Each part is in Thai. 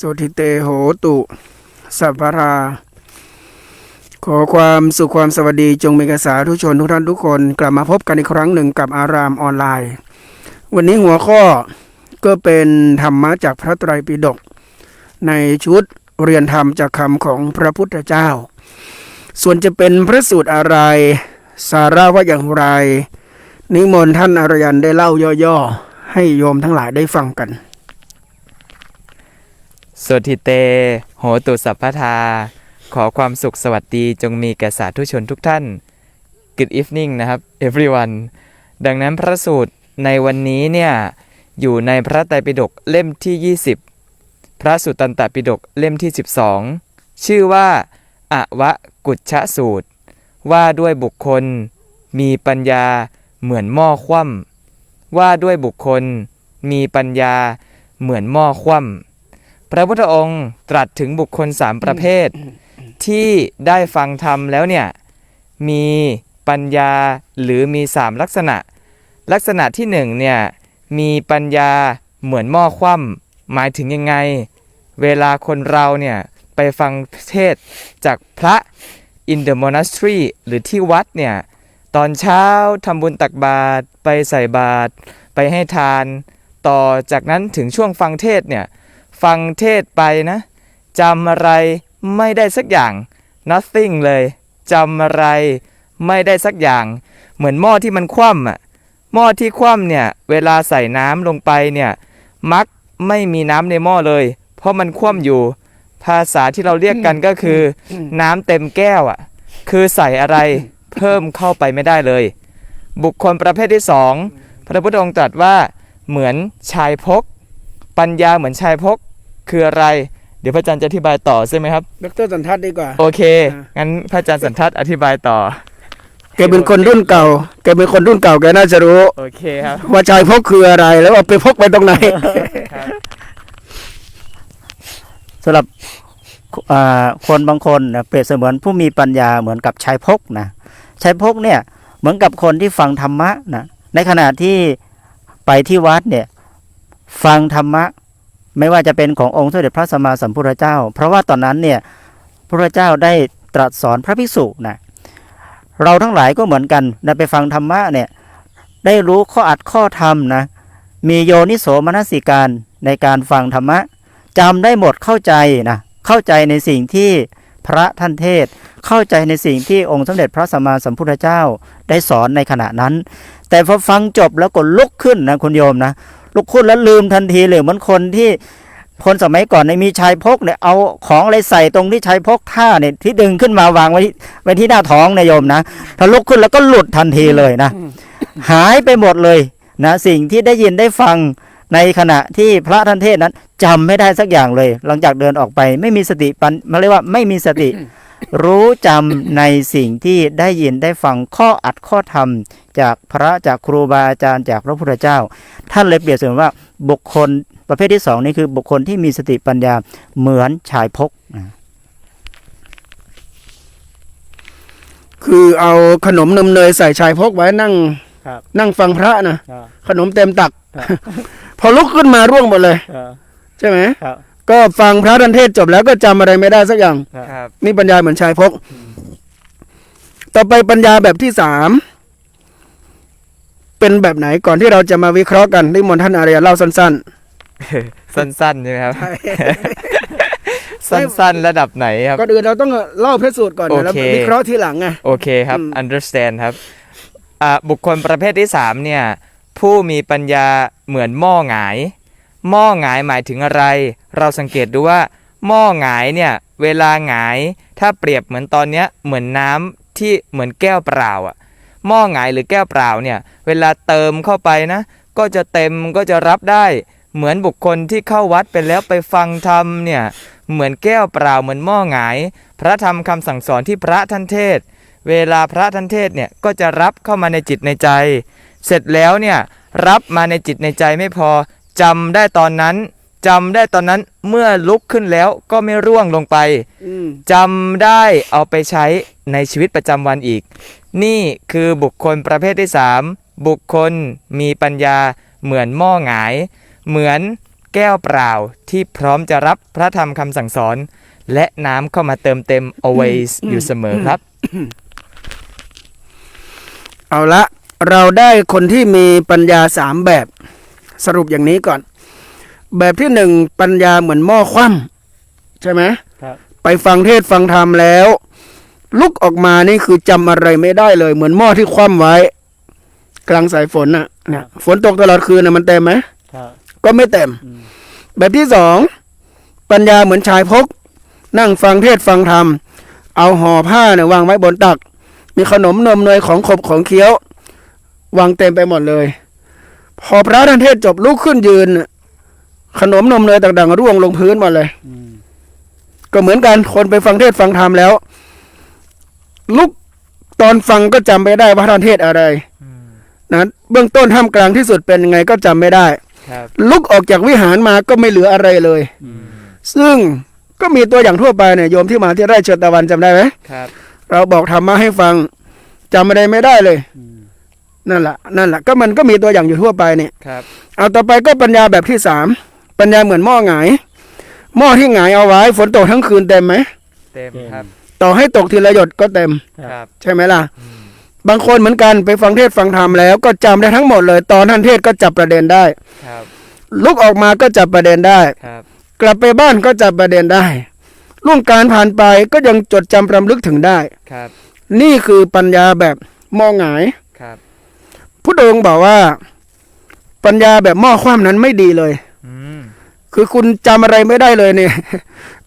สุทิเตโหตุ สัพพรา ขอความสุขความสวัสดีจงมีกบสาธุชนทุกท่านทุกคน กลับมาพบกันอีกครั้งหนึ่งกับอารามออนไลน์ วันนี้หัวข้อก็เป็นธรรมะจากพระไตรปิฎกในชุดเรียนธรรมจากคำของพระพุทธเจ้า ส่วนจะเป็นพระสูตรอะไร สาระว่าอย่างไร นิมนต์ท่านอารยันได้เล่าย่อๆ ให้โยมทั้งหลายได้ฟังกัน สวทิเต โหตุสัพพทา ขอความสุขสวัสดีจงมีแก่สาธุชนทุกท่าน Good evening นะครับ everyone ดังนั้นพระสูตรในวันนี้เนี่ย อยู่ในพระไตรปิฎกเล่มที่ 20 พระสุตตันตปิฎกเล่มที่ 12 ชื่อว่าอวะกุชะสูตร ว่าด้วยบุคคล มีปัญญาเหมือนหม้อคว่ำว่าด้วยบุคคล มีปัญญาเหมือนหม้อคว่ำ พระพุทธองค์ตรัสถึงบุคคลสามประเภท ที่ได้ฟังธรรมแล้วเนี่ยมีปัญญาหรือมีสามลักษณะ ลักษณะที่หนึ่งเนี่ยมีปัญญาเหมือนหม้อคว่ำหมายถึงยังไง เวลาคนเราเนี่ยไปฟังเทศน์จากพระ in the monastery หรือที่วัดเนี่ยตอนเช้าทำบุญตักบาตรไปใส่บาตรไปให้ทาน ต่อจากนั้นถึงช่วงฟังเทศน์เนี่ย ฟังเทศไปนะจำอะไรไม่ได้สักอย่าง nothing เลยจำอะไรไม่ได้สักอย่าง เหมือนหม้อที่มันคว่ำอะหม้อที่คว่ำเนี่ย เวลาใส่น้ำลงไปเนี่ย มักไม่มีน้ำในหม้อเลย เพราะมันคว่ำอยู่ ภาษาที่เราเรียกกันก็คือ น้ำเต็มแก้วอะ คือใส่อะไรเพิ่มเข้าไปไม่ได้เลย บุคคลประเภทที่สองพระพุทธองค์ตรัสว่าเหมือนชายพก ปัญญาเหมือนชายพก คืออะไร เดี๋ยวพระอาจารย์จะอธิบายต่อใช่ไหมครับ ดรสันทัศน์ดีกว่า โอเคอ่างั้นพระอาจารย์สันทัศน์อธิบายต่อ แกเป็นคนรุ่นเก่า แกเป็นคนรุ่นเก่าแกน่าจะรู้ โอเคครับ ว่าชายพกคืออะไร แล้วเอาไปพกไปตรงไหนสำหรับอ่าคนบางคนนะเปรียบเสมือนผู้มีปัญญาเหมือนกับชายพกนะชายพกเนี่ยเหมือนกับคนที่ฟังธรรมะนะในขณะที่ไปที่วัดเนี่ย ฟังธรรมะ ไม่ว่าจะเป็นขององค์สมเด็จพระสัมมาสัมพุทธเจ้า เพราะว่าตอนนั้นเนี่ยพระเจ้าได้ตรัสสอนพระภิกษุนะเราทั้งหลายก็เหมือนกันนะไปฟังธรรมะเนี่ยได้รู้ข้ออัดข้อธรรมนะมีโยนิโสมนสิการในการฟังธรรมะจำได้หมดเข้าใจนะเข้าใจในสิ่งที่พระท่านเทศเข้าใจในสิ่งที่องค์สมเด็จพระสัมมาสัมพุทธเจ้าได้สอนในขณะนั้น แต่พอฟังจบแล้วก็ลุกขึ้นนะคุณโยมนะ ลุกขึ้นแล้วลืมทันทีเลยเหมือนคนที่คนสมัยก่อนเนี่ยมีชายพกเนี่ยเอาของอะไรใส่ตรงที่ชายพกท่าเนี่ยที่ดึงขึ้นมาวางไว้ที่ไว้ที่หน้าท้องนะโยมนะถ้าลุกขึ้นแล้วก็หลุดทันทีเลยนะ หายไปหมดเลยนะสิ่งที่ได้ยินได้ฟังในขณะที่พระท่านเทศน์นั้นจำไม่ได้สักอย่างเลย หลังจากเดินออกไปไม่มีสติปัญมาเรียกว่าไม่มีสติ รู้จำในสิ่งที่ได้ยินได้ฟังข้ออัดข้อธรรม จากพระจากครูบาอาจารย์จากพระพุทธเจ้า ท่านเลยเปรียบเสมือนว่าบุคคลประเภทที่สองนี่คือบุคคลที่มีสติปัญญาเหมือนชายพกนะคือเอาขนมนมเนยใส่ชายพกไว้นั่งนั่งฟังพระนะขนมเต็มตัก พอลุกขึ้นมาร่วงหมดเลยใช่ไหมครับ ก็ฟังพระทันเทศน์จบแล้วก็จำอะไรไม่ได้สักอย่าง ครับ นี่ปัญญาเหมือนชายพก ต่อไปปัญญาแบบที่สามเป็นแบบไหนก่อนที่เราจะมาวิเคราะห์กันนิมนต์ท่านอารยเล่าสั้น สั้นๆใช่ไหมครับๆใช่สั้นๆ ระดับไหนครับก่อนอื่นเราต้องเล่าพระสูตรก่อนเดี๋ยวเราโอเค วิเคราะห์ทีหลังไง โอเคครับ อืม understand ครับอ่าบุคคลประเภทที่สามเนี่ย ผู้มีปัญญาเหมือนหม้อหงาย หม้อหงายหมายถึงอะไร เราสังเกตดูว่า หม้อหงายเนี่ยเวลาหงาย ถ้าเปรียบเหมือนตอนเนี้ยเหมือนน้ำที่เหมือนแก้วเปล่าอะหม้อหงายหรือแก้วเปล่าเนี่ยเวลาเติมเข้าไปนะ ก็จะเต็มก็จะรับได้ เหมือนบุคคลที่เข้าวัดไปแล้วไปฟังธรรมเนี่ยเหมือนแก้วเปล่าเหมือนหม้อหงาย พระธรรมคำสั่งสอนที่พระท่านเทศ เวลาพระท่านเทศเนี่ยก็จะรับเข้ามาในจิตในใจ เสร็จแล้วเนี่ยรับมาในจิตในใจไม่พอ จำได้ตอนนั้นจำได้ตอนนั้นเมื่อลุกขึ้นแล้วก็ไม่ร่วงลงไปอืมจำได้เอาไปใช้ในชีวิตประจำวันอีก นี่คือบุคคลประเภทที่3บุคคลมีปัญญาเหมือนหม้อหงาย เหมือนแก้วเปล่าที่พร้อมจะรับพระธรรมคำสั่งสอน และน้ำเข้ามาเติมเต็ม always อยู่เสมอครับ เอาละเราได้คนที่มีปัญญาสามแบบ สรุปอย่างนี้ก่อน แบบที่หนึ่งปัญญาเหมือนหม้อคว่ำใช่ไหมครับไปฟังเทศฟังธรรมแล้ว ลุกออกมานี่คือจำอะไรไม่ได้เลย เหมือนหม้อที่คว่ำไว้ กลางสายฝนน่ะเนี่ยฝนตกตลอดคืนน่ะมันเต็มไหมครับก็ไม่เต็มอืมแบบที่สองปัญญาเหมือนชายพก นั่งฟังเทศฟังธรรม เอาห่อผ้าเนี่ยวางไว้บนตัก มีขนมนมเนยของขบของเคี้ยว วางเต็มไปหมดเลย พอพระท่านเทศจบลุกขึ้นยืนน่ะขนมนมเนยต่างๆร่วงลงพื้นหมดเลยอืมก็เหมือนกันคนไปฟังเทศฟังธรรมแล้ว ลุกตอนฟังก็จำไม่ได้ว่าท่านเทศอะไรนะเบื้องต้นท่ามกลางที่สุดเป็นยังไงก็จำไม่ได้ครับลุกออกจากวิหารมาก็ไม่เหลืออะไรเลยซึ่งก็มีตัวอย่างทั่วไปเนี่ยโยมที่มาที่ไร่เชิญตะวันจำได้ไหมครับเราบอกธรรมะให้ฟังจำอะไรไม่ได้เลยอืม นั่นแหละนั่นแหละก็มันก็มีตัวอย่างอยู่ทั่วไปเนี่ยครับ เอาต่อไปก็ปัญญาแบบที่สามปัญญาเหมือนหม้อหงายหม้อที่หงายเอาไว้ ฝนตกทั้งคืนเต็มไหมเต็มครับ ต่อให้ตกทีละหยดก็เต็มครับ ใช่ไหมล่ะ บางคนเหมือนกันไปฟังเทศฟังธรรมแล้วก็จำได้ทั้งหมดเลย ตอนท่านเทศก็จับประเด็นได้ครับ ลุกออกมาก็จับประเด็นได้ครับ กลับไปบ้านก็จับประเด็นได้ล่วงการผ่านไปก็ยังจดจำรำลึกถึงได้ครับ นี่คือปัญญาแบบหม้อหงาย ครับพุทธองค์บอกว่า ปัญญาแบบหม้อคว่ำนั้นไม่ดีเลย อืมคือคุณจำอะไรไม่ได้เลยเนี่ย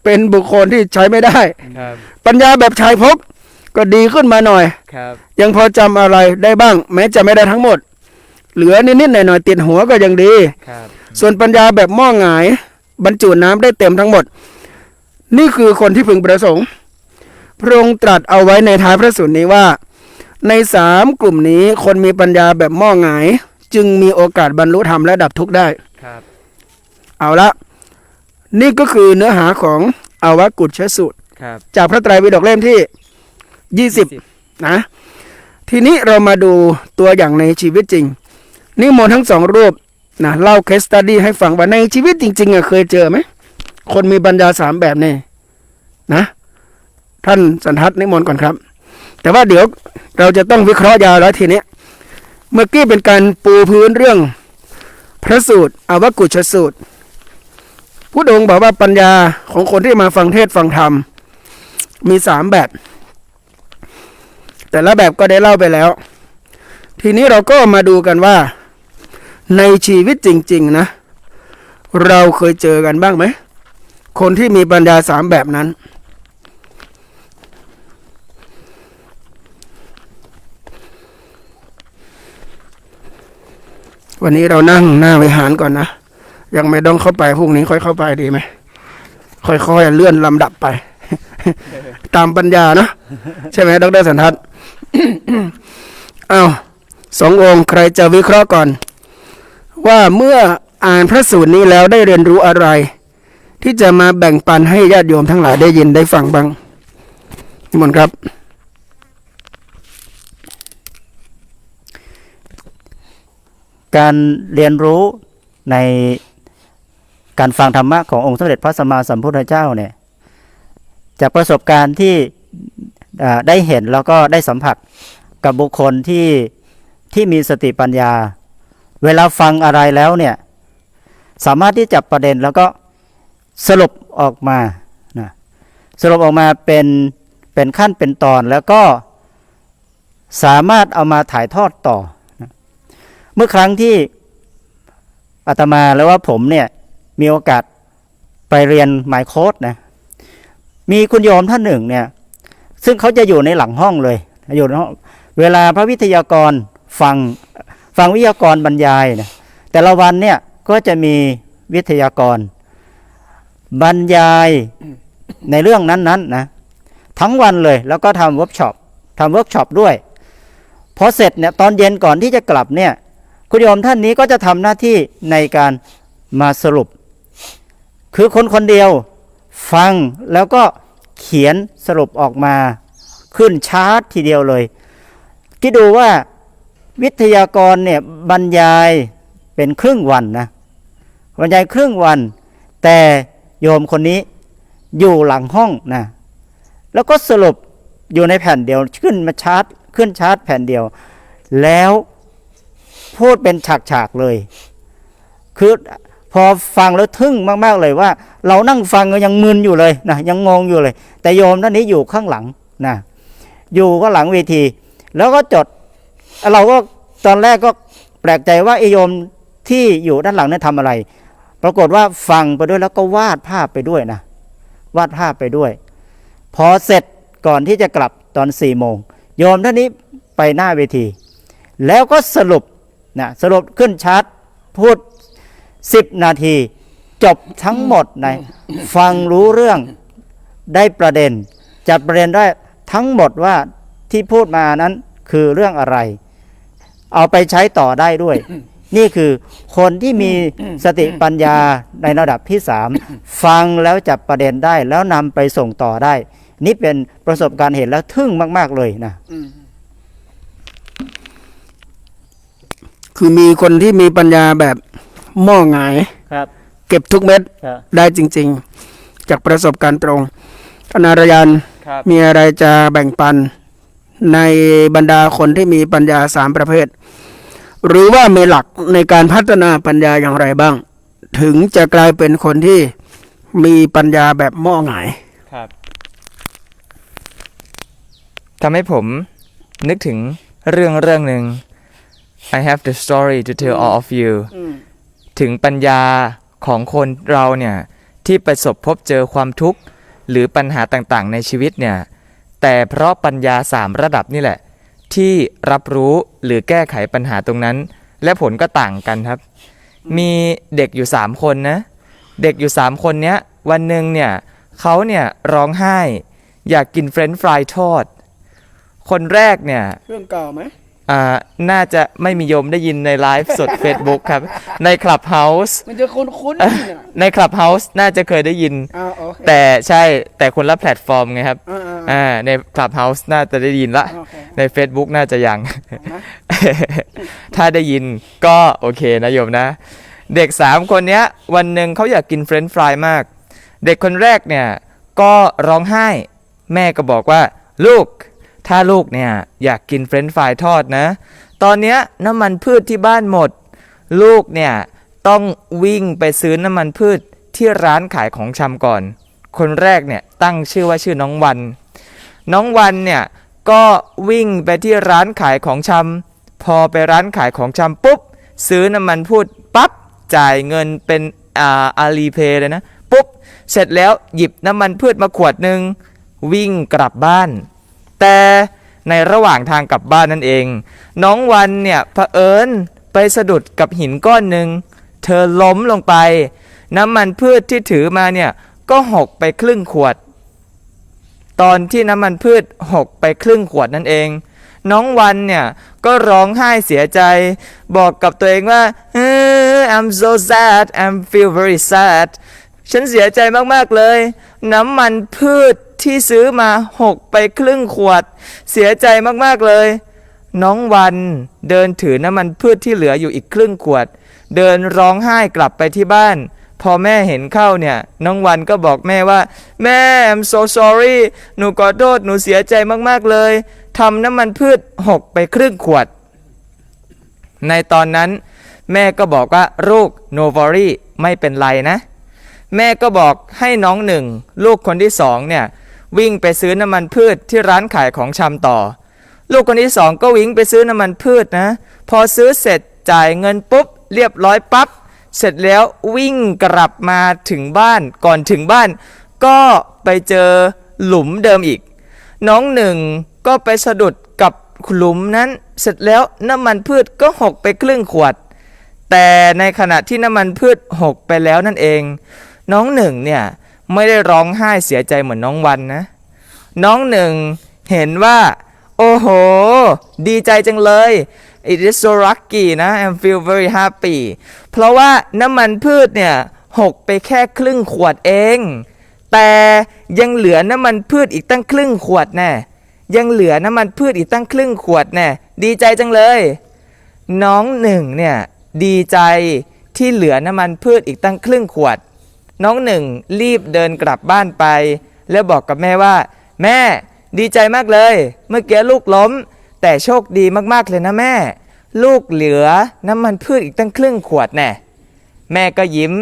เป็นบุคคลที่ใช้ไม่ได้ ครับปัญญาแบบชายพกก็ดีขึ้นมาหน่อย ครับยังพอจำอะไรได้บ้าง แม้จะไม่ได้ทั้งหมด เหลือนิดๆหน่อยๆติดหัวก็ยังดี ครับส่วนปัญญาแบบหม้อหงาย บรรจุน้ำได้เต็มทั้งหมด นี่คือคนที่พึงประสงค์ พระองค์ตรัสเอาไว้ในท้ายพระสูตรนี้ว่า ในสามกลุ่มนี้คนมีปัญญาแบบหม้อหงาย จึงมีโอกาสบรรลุธรรมและดับทุกข์ได้ ครับ เอาละ นี่ก็คือเนื้อหาของอาวกุชสูตร ครับ จากพระไตรปิฎกเล่มที่ยี่สิบนะ ทีนี้เรามาดูตัวอย่างในชีวิตจริง นิมนต์ทั้งสองรูปนะเล่าเคสตัดดี้ให้ฟังว่าในชีวิตจริงๆอะเคยเจอไหม คนมีปัญญาสามแบบนี่นะ ท่านสันทัดนิมนต์ก่อนครับ แต่ว่าเดี๋ยวเราจะต้องวิเคราะห์ยาวแล้วทีนี้เมื่อกี้เป็นการปูพื้นเรื่อง พระสูตรอาวกุชสูตรผู้องค์บอกว่าปัญญาของคนที่มาฟังเทศฟังธรรม มีสามแบบ แต่ละแบบก็ได้เล่าไปแล้ว ทีนี้เราก็มาดูกันว่า ในชีวิตจริง ๆ นะ เราเคยเจอกันบ้างไหม คนที่มีปัญญาสามแบบนั้น วันนี้เรานั่งหน้าวิหารก่อนนะ ยังไม่ต้องเข้าไปพรุ่งนี้ค่อยเข้าไปดีไหม ค่อยๆเลื่อนลำดับไป ตามปัญญาเนอะใช่ไหมดรสันทัศน์อ้าวสององค์ใครจะวิเคราะห์ก่อน ว่าเมื่ออ่านพระสูตรนี้แล้วได้เรียนรู้อะไร ที่จะมาแบ่งปันให้ญาติโยมทั้งหลายได้ยินได้ฟังบ้างนิมนต์ครับ การเรียนรู้ในการฟังธรรมะขององค์สมเด็จพระสัมมาสัมพุทธเจ้าเนี่ยจากประสบการณ์ที่ได้เห็นแล้วก็ได้สัมผัสกับบุคคลที่ที่มีสติปัญญา เวลาฟังอะไรแล้วเนี่ยสามารถที่จับประเด็นแล้วก็สรุปออกมานะสรุปออกมาเป็นเป็นขั้นเป็นตอนแล้วก็สามารถเอามาถ่ายทอดต่อ มื่อครั้งที่อาตมาแล้วว่าผมเนี่ยมีโอกาสไปเรียนไมายโครดนะมีคุณโยมท่านหนึ่งเนี่ย ซึ่งเขาจะอยู่ในหลังห้องเลยอยู่ในห้องเวลาพระวิทยากรฟังฟังวิทยากรบรรยายนะแต่ละวันเนี่ยก็จะมีวิทยากร บรรยายในเรื่องนั้นๆนะทั้งวันเลยแล้วก็ทำเวิร์กช็อปทำเวิร์กช็อปด้วยพอเสร็จเนี่ยตอนเย็นก่อนที่จะกลับเนี่ย คุณโยมท่านนี้ก็จะทำหน้าที่ในการมาสรุป คือคนคนเดียวฟังแล้วก็เขียนสรุปออกมา ขึ้นชาร์ตทีเดียวเลยคิดดูว่าวิทยากรเนี่ยบรรยายเป็นครึ่งวันนะบรรยายครึ่งวัน แต่โยมคนนี้อยู่หลังห้องนะแล้วก็สรุปอยู่ในแผ่นเดียวขึ้นมาชาร์จขึ้นชาร์จแผ่นเดียว แล้ว พูดเป็นฉากๆเลย คือพอฟังแล้วทึ่งมากๆเลยว่า เรานั่งฟังก็ยังมึนอยู่เลยนะยังงงอยู่เลย แต่โยมท่านนี้อยู่ข้างหลังนะอยู่ก็หลังเวที แล้วก็จด เราก็ตอนแรกก็แปลกใจว่าไอโยมที่อยู่ด้านหลังนั้นทำอะไร ปรากฏว่าฟังไปด้วยแล้วก็วาดภาพไปด้วยนะวาดภาพไปด้วย พอเสร็จก่อนที่จะกลับตอนสี่โมงโยมท่านนี้ไปหน้าเวที แล้วก็สรุป นะสรุปขึ้นชาร์ตพูดสิบนาที จบทั้งหมดนะฟังรู้เรื่องได้ประเด็น จับประเด็นได้ทั้งหมดว่าที่พูดมานั้นคือเรื่องอะไร เอาไปใช้ต่อได้ด้วย นี่คือคนที่มีสติปัญญาในระดับที่สามฟังแล้วจับประเด็นได้แล้วนำไปส่งต่อได้ นี่เป็นประสบการณ์เห็นแล้วทึ่งมาก ๆ เลยนะ คือมีคนที่มีปัญญาแบบหม้อหงายครับ เก็บทุกเม็ดครับ ได้จริง ๆ จากประสบการณ์ตรงท่านอารยันครับมีอะไรจะแบ่งปันในบรรดาคนที่มีปัญญาสามประเภท หรือว่ามีหลักในการพัฒนาปัญญาอย่างไรบ้าง ถึงจะกลายเป็นคนที่มีปัญญาแบบหม้อหงาย ครับ ทำให้ผมนึกถึงเรื่องเรื่องหนึ่ง I have the story to tell all of you ถึงปัญญาของคนเราเนี่ย ที่ประสบพบเจอความทุกข์ หรือปัญหาต่างๆ ในชีวิตเนี่ย แต่เพราะปัญญาสามระดับนี่แหละ ที่รับรู้หรือแก้ไขปัญหาตรงนั้น และผลก็ต่างกันครับ มีเด็กอยู่3คนนะ เด็กอยู่3คนเนี้ย วันหนึ่งเนี่ยเขาเนี่ยร้องไห้ อยากกินเฟรนช์ฟรายทอด คนแรกเนี่ย เรื่องเก่าไหม อ่าน่าจะไม่มีโยมได้ยินในไลฟ์สด Facebook ครับ ใน Clubhouse มันจะคุ้นๆเนี่ยใน Clubhouse น่าจะเคยได้ยิน อ่าโอเค แต่ใช่แต่คนละแพลตฟอร์มไงครับอ่าอ่าอ่าใน Clubhouse น่าจะได้ยินละ โอเค ใน Facebook น่าจะยัง นะ ถ้าได้ยินก็โอเคนะโยมนะ เด็ก 3 คนเนี้ย วันหนึ่งเขาอยากกินเฟรนช์ฟรายมาก เด็กคนแรกเนี่ย ก็ร้องไห้ แม่ก็บอกว่า ลูก ถ้าลูกเนี่ยอยากกินเฟรนช์ฟรายทอดนะ ตอนเนี้ยน้ำมันพืชที่บ้านหมด ลูกเนี่ยต้องวิ่งไปซื้อน้ำมันพืชที่ร้านขายของชำก่อน คนแรกเนี่ยตั้งชื่อว่าชื่อน้องวัน น้องวันเนี่ยก็วิ่งไปที่ร้านขายของชำพอไปร้านขายของชำปุ๊บ ซื้อน้ำมันพืชปั๊บจ่ายเงินเป็นอ่าอาลีเพย์เลยนะ ปุ๊บ เสร็จแล้วหยิบน้ำมันพืชมาขวดหนึ่งวิ่งกลับบ้าน แต่ในระหว่างทางกลับบ้านนั่นเอง น้องวันเนี่ยเผอิญไปสะดุดกับหินก้อนหนึ่งเธอล้มลงไป น้ำมันพืชที่ถือมาเนี่ยก็หกไปครึ่งขวด ตอนที่น้ำมันพืชหกไปครึ่งขวดนั่นเอง น้องวันเนี่ยก็ร้องไห้เสียใจ บอกกับตัวเองว่า I'm so sad I'm feel very sad ฉันเสียใจมาก ๆ เลย น้ำมันพืช ที่ซื้อมาหกไปครึ่งขวด เสียใจมากๆเลย น้องวันเดินถือน้ำมันพืชที่เหลืออยู่อีกครึ่งขวด เดินร้องไห้กลับไปที่บ้าน พอแม่เห็นเข้าเนี่ย น้องวันก็บอกแม่ว่า แม่ I'm so sorry หนูขอโทษหนูเสียใจมากๆเลยทำน้ำมันพืชหกไปครึ่งขวด ในตอนนั้น แม่ก็บอกว่าลูก no worry ไม่เป็นไรนะแม่ก็บอกให้น้องหนึ่ง ลูกคนที่สองเนี่ย วิ่งไปซื้อน้ำมันพืชที่ร้านขายของชำต่อ ลูกคนที่สองก็วิ่งไปซื้อน้ำมันพืชนะ พอซื้อเสร็จจ่ายเงินปุ๊บ เรียบร้อยปั๊บเสร็จแล้ววิ่งกลับมาถึงบ้านก่อนถึงบ้าน ก็ไปเจอหลุมเดิมอีก น้องหนึ่งก็ไปสะดุดกับหลุมนั้นเสร็จแล้วน้ำมันพืชก็หกไปครึ่งขวด แต่ในขณะที่น้ำมันพืชหกไปแล้วนั่นเอง น้องหนึ่งเนี่ย ไม่ได้ร้องไห้เสียใจเหมือนน้องวันนะ น้องหนึ่งเห็นว่า โอ้โห ดีใจจังเลย it is so lucky นะ I feel very happy เพราะว่าน้ำมันพืชเนี่ยหกไปแค่ครึ่งขวดเอง แต่ยังเหลือน้ำมันพืชอีกตั้งครึ่งขวดแน่ยังเหลือน้ำมันพืชอีกตั้งครึ่งขวดแน่ดีใจจังเลย น้องหนึ่งเนี่ยดีใจที่เหลือน้ำมันพืชอีกตั้งครึ่งขวด น้องหนึ่งรีบเดินกลับบ้านไป แล้วบอกกับแม่ว่า แม่ดีใจมากเลย เมื่อกี้ลูกล้ม แต่โชคดีมากๆเลยนะแม่ ลูกเหลือน้ำมันพืชอีกตั้งครึ่งขวดแน่แม่ก็ยิ้ม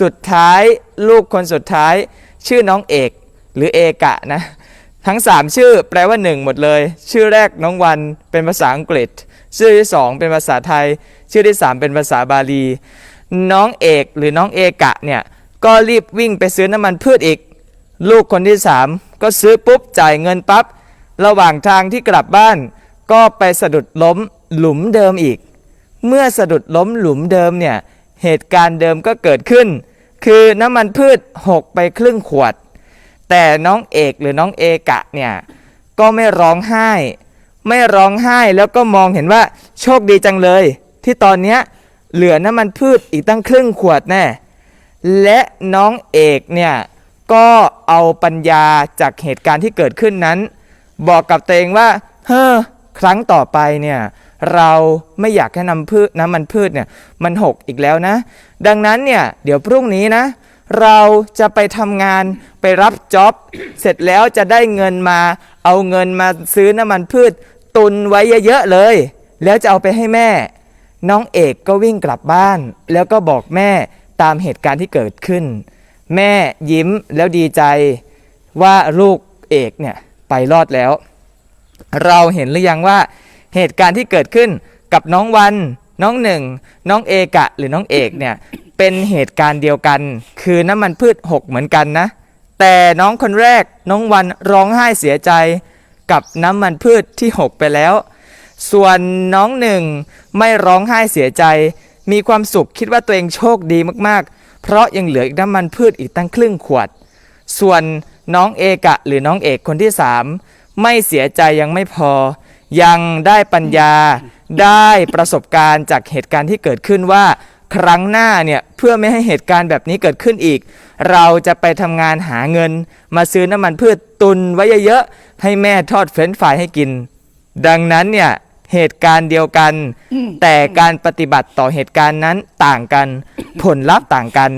สุดท้ายลูกคนสุดท้าย ชื่อน้องเอก หรือเอกะนะ ทั้ง 3 ชื่อแปลว่า 1 หมดเลย ชื่อแรกน้องวันเป็นภาษาอังกฤษ ชื่อที่ 2 เป็นภาษาไทย ชื่อที่ 3 เป็นภาษาบาลี น้องเอกหรือน้องเอกะเนี่ย ก็รีบวิ่งไปซื้อน้ำมันพืชอีก ลูกคนที่3ก็ซื้อปุ๊บจ่ายเงินปับ๊บระหว่างทางที่กลับบ้าน ก็ไปสะดุดล้มหลุมเดิมอีก เมื่อสะดุดล้มหลุมเดิมเนี่ยเหตุการณ์เดิมก็เกิดขึ้น คือน้ำมันพืชหกไปครึ่งขวด แต่น้องเอกหรือน้องเอกะเนี่ยก็ไม่ร้องไห้ ไม่ร้องไห้แล้วก็มองเห็นว่าโชคดีจังเลย ที่ตอนเนี้ยเหลือน้ำมันพืชอีกตั้งครึ่งขวดแน่ และน้องเอกเนี่ยก็เอาปัญญาจากเหตุการณ์ที่เกิดขึ้นนั้น บอกกับตัวเองว่า เฮ้อครั้งต่อไปเนี่ยเราไม่อยากให้น้ำพืชน้ำมันพืชเนี่ยมันหกอีกแล้วนะ ดังนั้นเนี่ยเดี๋ยวพรุ่งนี้นะ เราจะไปทำงานไปรับจ็อบเสร็จแล้วจะได้เงินมา เอาเงินมาซื้อน้ำมันพืช ตุนไว้เยอะๆเลย แล้วจะเอาไปให้แม่ น้องเอกก็วิ่งกลับบ้าน แล้วก็บอกแม่ ตามเหตุการณ์ที่เกิดขึ้น แม่ยิ้มแล้วดีใจว่าลูกเอกเนี่ยไปรอดแล้ว เราเห็นหรือยังว่าเหตุการณ์ที่เกิดขึ้นกับน้องวัน น้องหนึ่ง น้องเอกะหรือน้องเอกเนี่ยเป็นเหตุการณ์เดียวกัน คือน้ำมันพืชหกเหมือนกันนะ แต่น้องคนแรกน้องวันร้องไห้เสียใจกับน้ำมันพืชที่หกไปแล้ว ส่วนน้องหนึ่งไม่ร้องไห้เสียใจ มีความสุขคิดว่าตัวเองโชคดีมากๆ เพราะยังเหลืออีกน้ำมันพืชอีกตั้งครึ่งขวด ส่วนน้องเอกะหรือน้องเอกคนที่สามไม่เสียใจยังไม่พอ ยังได้ปัญญาได้ประสบการณ์จากเหตุการณ์ที่เกิดขึ้นว่า ครั้งหน้าเนี่ยเพื่อไม่ให้เหตุการณ์แบบนี้เกิดขึ้นอีก เราจะไปทำงานหาเงิน มาซื้อน้ำมันพืชตุนไว้เยอะๆให้แม่ทอดเฟรนช์ฟรายให้กิน ดังนั้นเนี่ย เหตุการณ์เดียวกัน แต่การปฏิบัติต่อเหตุการณ์นั้นต่างกัน ผลลัพธ์ต่างกัน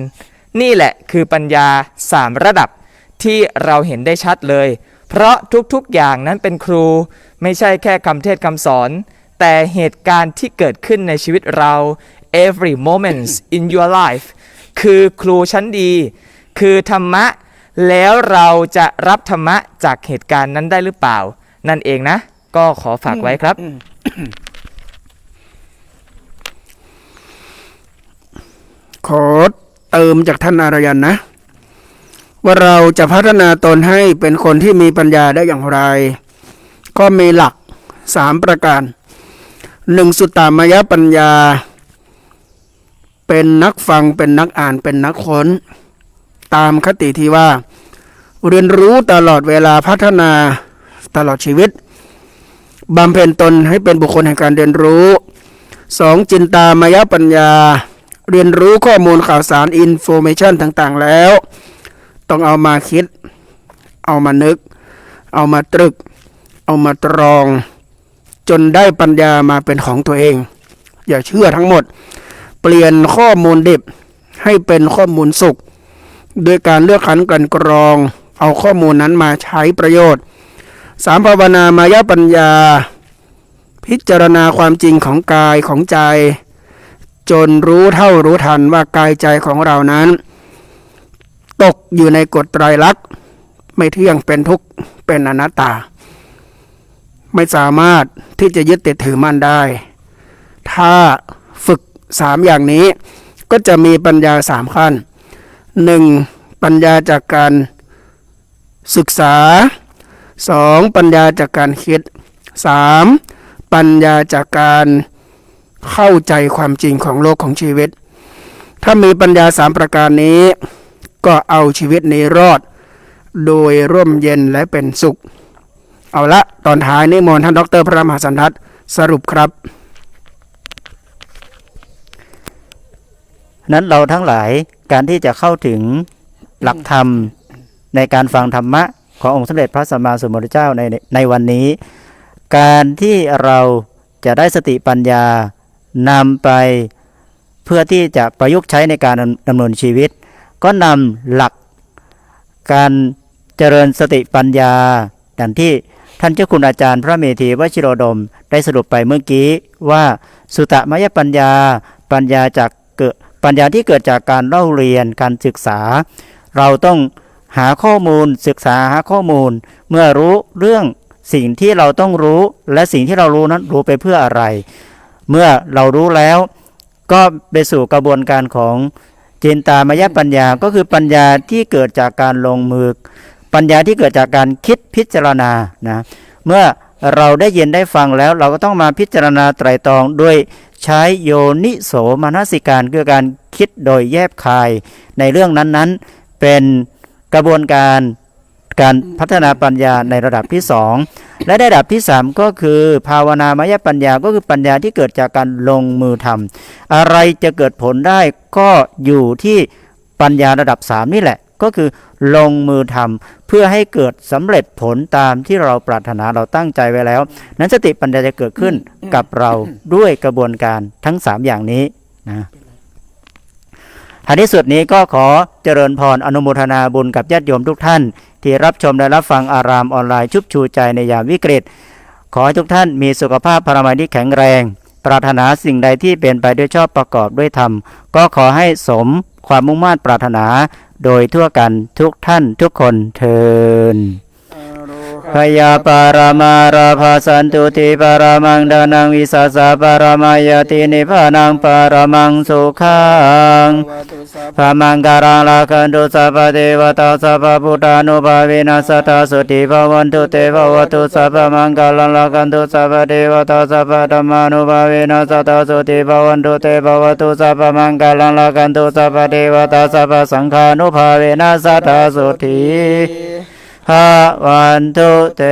นี่แหละคือปัญญา3ระดับที่เราเห็นได้ชัดเลย เพราะทุกๆอย่างนั้นเป็นครู ไม่ใช่แค่คำเทศคำสอน แต่เหตุการณ์ที่เกิดขึ้นในชีวิตเรา every moment in your life คือครูชั้นดี คือธรรมะ แล้วเราจะรับธรรมะจากเหตุการณ์นั้นได้หรือเปล่า นั่นเองนะ ก็ขอฝากไว้ครับ ขอเติมจากท่านอารยันนะ ว่าเราจะพัฒนาตนให้เป็นคนที่มีปัญญาได้อย่างไร ก็มีหลักสามประการหนึ่งสุตตามยปัญญา เป็นนักฟังเป็นนักอ่านเป็นนักค้น ตามคติที่ว่า เรียนรู้ตลอดเวลาพัฒนาตลอดชีวิต บำเพ็ญตนให้เป็นบุคคลแห่งการเรียนรู้สองจินตามายปัญญา เรียนรู้ข้อมูลข่าวสารอินโฟเมชันต่างๆ แล้ว ต้องเอามาคิด เอามานึก เอามาตรึก เอามาตรอง จนได้ปัญญามาเป็นของตัวเอง อย่าเชื่อทั้งหมด เปลี่ยนข้อมูลดิบให้เป็นข้อมูลสุข โดยการเลือกขันกันกรอง เอาข้อมูลนั้นมาใช้ประโยชน์ สามภาวนามายปัญญา พิจารณาความจริงของกายของใจ จนรู้เท่ารู้ทันว่ากายใจของเรานั้น ตกอยู่ในกฎไตรลักษณ์ไม่เที่ยงเป็นทุกข์เป็นอนัตตา ไม่สามารถที่จะยึดติดถือมันได้ ถ้าฝึกสามอย่างนี้ก็จะมีปัญญาสามขั้นหนึ่งปัญญาจากการศึกษา สองปัญญาจากการคิดสามปัญญาจากการเข้าใจความจริงของโลกของชีวิต ถ้ามีปัญญาสามประการนี้ ก็เอาชีวิตนี้รอด โดยร่มเย็นและเป็นสุข เอาละตอนท้ายนิมนต์ท่านดรพระมหาสันทัศสรุปครับ นั้นเราทั้งหลายการที่จะเข้าถึงหลักธรรมในการฟังธรรมะ ขององค์สมเด็จพระสัมมาสัมพุทธเจ้าในในวันนี้ การที่เราจะได้สติปัญญานำไปเพื่อที่จะประยุกต์ใช้ในการดำเนินชีวิต ก็นำหลักการเจริญสติปัญญาดังที่ท่านเจ้าคุณอาจารย์พระเมธีวชิโรดมได้สรุปไปเมื่อกี้ว่าสุตมยปัญญาปัญญาจากเกิดปัญญาที่เกิดจากการเล่าเรียนการศึกษา เราต้อง หาข้อมูล ศึกษาหาข้อมูล เมื่อรู้เรื่องสิ่งที่เราต้องรู้ และสิ่งที่เรารู้นั้นรู้ไปเพื่ออะไร เมื่อเรารู้แล้ว ก็ไปสู่กระบวนการของจินตามยปัญญาก็คือปัญญาที่เกิดจากการลงมือ ปัญญาที่เกิดจากการคิดพิจารณานะเมื่อเราได้ยินได้ฟังแล้วเราก็ต้องมาพิจารณาไตรตรองด้วยใช้โยนิโสมนสิการคือการคิดโดยแยบคายในเรื่องนั้นๆ เป็น กระบวนการการพัฒนาปัญญาในระดับที่สองและระดับที่สามก็คือ ภาวนามยปัญญาก็คือปัญญาที่เกิดจากการลงมือทำอะไรจะเกิดผลได้ก็อยู่ที่ปัญญาระดับสามนี่แหละ ก็คือลงมือทำเพื่อให้เกิดสำเร็จผลตามที่เราปรารถนาเราตั้งใจไว้แล้ว นั้นสติปัญญาจะเกิดขึ้นกับเราด้วยกระบวนการทั้ง 3 อย่างนี้นะ ท้ายที่สุดนี้ก็ขอเจริญพรอนุโมทนาบุญกับญาติโยมทุกท่าน ที่รับชมและรับฟังอารามออนไลน์ชุบชูใจในยามวิกฤต ขอให้ทุกท่านมีสุขภาพพรามัยที่แข็งแรง ปรารถนาสิ่งใดที่เป็นไปด้วยชอบประกอบด้วยธรรม ก็ขอให้สมความมุ่งมั่นปรารถนา โดยทั่วกันทุกท่านทุกคนเทิน พยาปารามาราภาสันตุติปารามังดานังวิสัสะปารามายตินิพานังปารามังสุขังพามังการังลาคันตุสัพพะเทวตาสัพพุทธานุภาเวนัสตาสุติภวันตุเตภวตุสัพมังการังลาคันตุสัพพะเทวตาสัพพะธรรมานุภาเวนัสตาสุติภวันตุเตภวตุสัพมังการังลาคันตุสัพพะเทวตาสัพพะสังฆานุภาเวนัสตาสุติ ภะวันตุเต